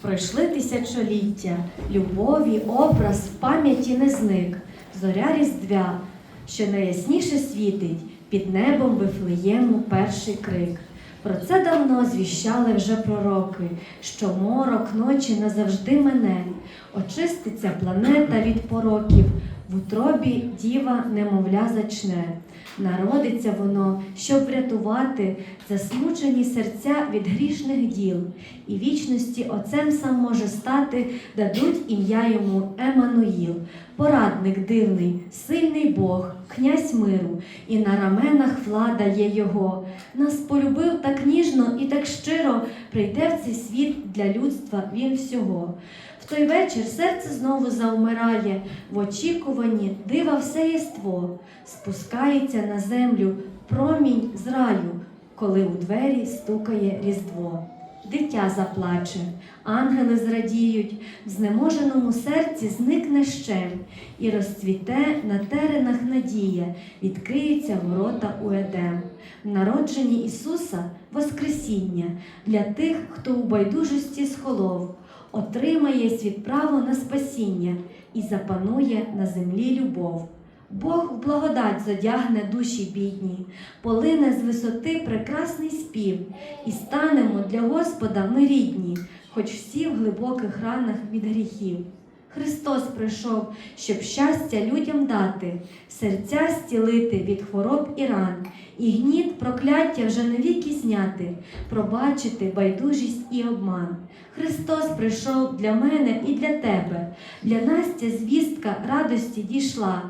Пройшли тисячоліття, любові, образ в пам'яті не зник, зоря різдвя, що найясніше світить, під небом Вифлеєму перший крик. Про це давно звіщали вже пророки, що морок ночі назавжди мене, очиститься планета від пороків, в утробі діва немовля зачне. Народиться воно, щоб врятувати засмучені серця від грішних діл, і вічності отцем сам може стати, дадуть ім'я йому Еммануїл, порадник дивний, сильний Бог, князь миру, і на раменах влада є його. Нас полюбив так ніжно і так щиро, прийде в цей світ для людства він всього. В той вечір серце знову заумирає, в очікуванні дива все єство, спускається на землю промінь з раю, коли у двері стукає різдво. Дитя заплаче, ангели зрадіють, в знеможеному серці зникне щем, і розцвіте на теренах надія, відкриються ворота у Едем. В народженні Ісуса Воскресіння для тих, хто у байдужості схолов, отримає світ право на спасіння і запанує на землі любов. Бог в благодать зодягне душі бідні, полине з висоти прекрасний спів, і станемо для Господа ми рідні, хоч всі в глибоких ранах від гріхів. Христос прийшов, щоб щастя людям дати, серця стілити від хвороб і ран, і гніт прокляття вже навіки зняти, пробачити байдужість і обман. Христос прийшов для мене і для тебе, для Настя звістка радості дійшла.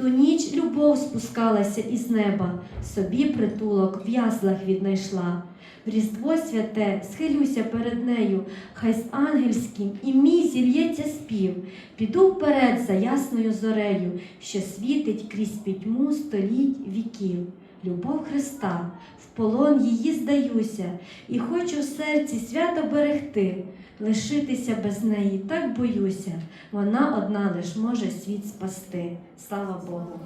Ту ніч любов спускалася із неба, собі притулок в яслах віднайшла. В Різдво святе схилюся перед нею, хай з ангельським і мій зільється спів. Піду вперед за ясною зорею, що світить крізь пітьму століть віків. Любов Христа, в полон її здаюся, і хочу в серці свято берегти. Лишитися без неї так боюся, вона одна лиш може світ спасти. Слава Богу!